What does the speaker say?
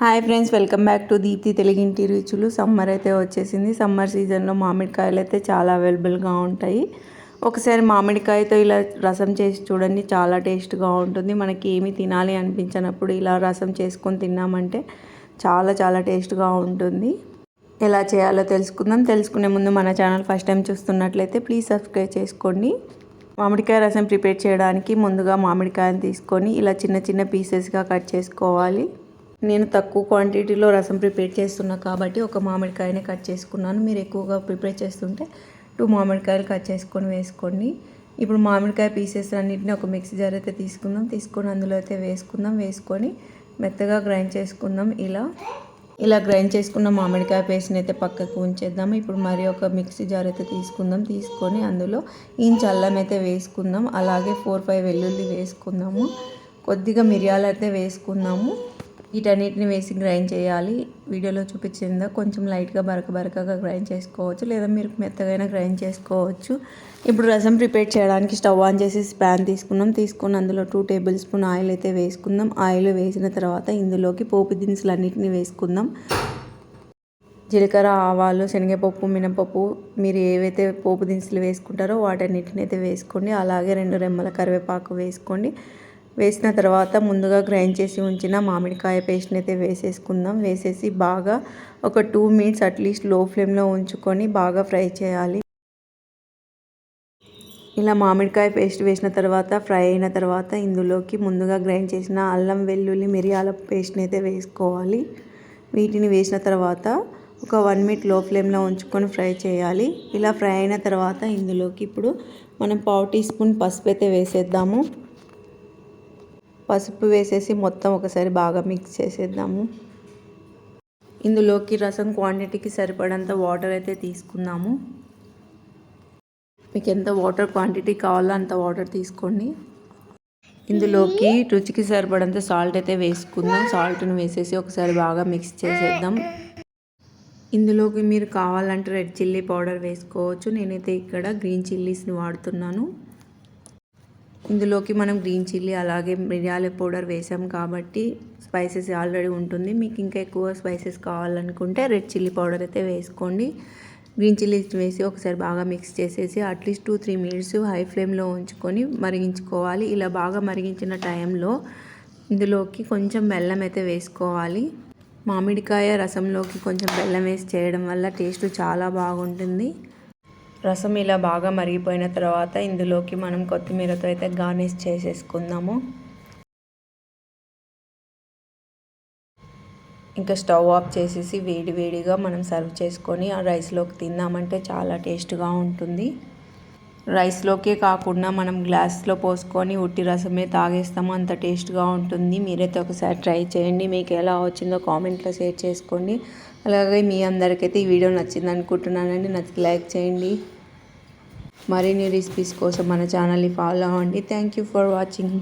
Hi friends welcome back to Deepthi తెలుగింటి రుచులు. Summer అయితే వచ్చేసింది. సమ్మర్ సీజన్లో మామిడికాయలు అయితే చాలా అవైలబుల్గా ఉంటాయి. ఒకసారి మామిడికాయతో ఇలా రసం చేసి చూడండి చాలా టేస్ట్గా ఉంటుంది. మనకి ఏమి తినాలి అనిపించినప్పుడు ఇలా రసం చేసుకొని తిన్నామంటే చాలా చాలా టేస్ట్గా ఉంటుంది. ఎలా చేయాలో తెలుసుకుందాం. తెలుసుకునే ముందు మన ఛానల్ ఫస్ట్ టైం చూస్తున్నట్లయితే ప్లీజ్ సబ్స్క్రైబ్ చేసుకోండి. మామిడికాయ రసం ప్రిపేర్ చేయడానికి ముందుగా మామిడికాయని తీసుకొని ఇలా చిన్న చిన్న పీసెస్గా కట్ చేసుకోవాలి. నేను తక్కువ క్వాంటిటీలో రసం ప్రిపేర్ చేస్తున్నా కాబట్టి ఒక మామిడికాయని కట్ చేసుకున్నాను. మీరు ఎక్కువగా ప్రిపేర్ చేస్తుంటే టూ మామిడికాయలు కట్ చేసుకొని వేసుకోండి. ఇప్పుడు మామిడికాయ పీసెస్ అన్నింటిని ఒక మిక్సీ జార్ అయితే తీసుకుందాం. తీసుకొని అందులో అయితే వేసుకుందాం. వేసుకొని మెత్తగా గ్రైండ్ చేసుకుందాం. ఇలా ఇలా గ్రైండ్ చేసుకున్న మామిడికాయ పేస్ట్ని అయితే పక్కకు ఉంచేద్దాం. ఇప్పుడు మరి ఒక మిక్సీ జార్ అయితే తీసుకుందాం. తీసుకొని అందులో ఇంచ్ అల్లం అయితే వేసుకుందాం. అలాగే ఫోర్ ఫైవ్ వెల్లుల్లి వేసుకుందాము. కొద్దిగా మిరియాలు అయితే వేసుకుందాము. వీటన్నిటిని వేసి గ్రైండ్ చేయాలి. వీడియోలో చూపించిందా? కొంచెం లైట్గా బరక బరకగా గ్రైండ్ చేసుకోవచ్చు. లేదా మీరు మెత్తగైనా గ్రైండ్ చేసుకోవచ్చు. ఇప్పుడు రసం ప్రిపేర్ చేయడానికి స్టవ్ ఆన్ చేసి ప్యాన్ తీసుకున్నాం. తీసుకుని అందులో టూ టేబుల్ స్పూన్ ఆయిల్ అయితే వేసుకుందాం. ఆయిల్ వేసిన తర్వాత ఇందులోకి పోపు దినుసులు అన్నిటిని వేసుకుందాం. జీలకర్ర ఆవాలు శనగపప్పు మినపప్పు మీరు ఏవైతే పోపు దినుసులు వేసుకుంటారో వాటన్నిటిని అయితే వేసుకోండి. అలాగే రెండు రెమ్మల కరివేపాకు వేసుకోండి. వేసిన తర్వాత ముందుగా గ్రైండ్ చేసి ఉంచిన మామిడికాయ పేస్ట్ని అయితే వేసేసుకుందాం. వేసేసి బాగా ఒక టూ మినిట్స్ అట్లీస్ట్లో ఫ్లేమ్లో ఉంచుకొని బాగా ఫ్రై చేయాలి. ఇలా మామిడికాయ పేస్ట్ వేసిన తర్వాత ఫ్రై అయిన తర్వాత ఇందులోకి ముందుగా గ్రైండ్ చేసిన అల్లం వెల్లుల్లి మిరియాల పేస్ట్ని అయితే వేసుకోవాలి. వీటిని వేసిన తర్వాత ఒక వన్ మినిట్లో ఫ్లేమ్లో ఉంచుకొని ఫ్రై చేయాలి. ఇలా ఫ్రై అయిన తర్వాత ఇందులోకి ఇప్పుడు మనం పావు టీ స్పూన్ పసుపు అయితే వేసేద్దాము. పసుపు వేసేసి మొత్తం ఒకసారి బాగా మిక్స్ చేసేద్దాము. ఇందులోకి రసం క్వాంటిటీకి సరిపడంత వాటర్ అయితే తీసుకుందాము. మీకు ఎంత వాటర్ క్వాంటిటీ కావాలో అంత వాటర్ తీసుకోండి. ఇందులోకి రుచికి సరిపడంత సాల్ట్ అయితే వేసుకుందాం. సాల్ట్ని వేసేసి ఒకసారి బాగా మిక్స్ చేసేద్దాం. ఇందులోకి మీరు కావాలంటే రెడ్ చిల్లీ పౌడర్ వేసుకోవచ్చు. నేనైతే ఇక్కడ గ్రీన్ చిల్లీస్ని వాడుతున్నాను. ఇందులోకి మనం గ్రీన్ చిల్లీ అలాగే మిరియాల పౌడర్ వేసాం కాబట్టి స్పైసెస్ ఆల్రెడీ ఉంటుంది. మీకు ఇంకా ఎక్కువ స్పైసెస్ కావాలనుకుంటే రెడ్ చిల్లీ పౌడర్ అయితే వేసుకోండి. గ్రీన్ చిల్లీ వేసి ఒకసారి బాగా మిక్స్ చేసేసి at least two three minutes high ఫ్లేమ్లో ఉంచుకొని మరిగించుకోవాలి. ఇలా బాగా మరిగించిన టైంలో ఇందులోకి కొంచెం బెల్లం అయితే వేసుకోవాలి. మామిడికాయ రసంలోకి కొంచెం బెల్లం వేసి చేయడం వల్ల టేస్ట్ చాలా బాగుంటుంది. రసం ఇలా బాగా మరిగిపోయిన తర్వాత ఇందులోకి మనం కొత్తిమీరతో అయితే గార్నిష్ చేసేసుకుందాము. ఇంకా స్టవ్ ఆఫ్ చేసేసి వేడి వేడిగా మనం సర్వ్ చేసుకొని ఆ రైస్లోకి తిందామంటే చాలా టేస్ట్గా ఉంటుంది. రైస్లోకే కాకుండా మనం గ్లాస్లో పోసుకొని ఉట్టి రసమే తాగేస్తాము. అంత టేస్ట్గా ఉంటుంది. మీరైతే ఒకసారి ట్రై చేయండి. మీకు ఎలా వచ్చిందో కామెంట్లో షేర్ చేసుకోండి. అలాగే మీ అందరికైతే ఈ వీడియో నచ్చింది అనుకుంటున్నానండి. నచ్చి లైక్ చేయండి. మరిన్ని రెసిపీస్ కోసం మన ఛానల్ని ఫాలో అవ్వండి. Thank you for watching.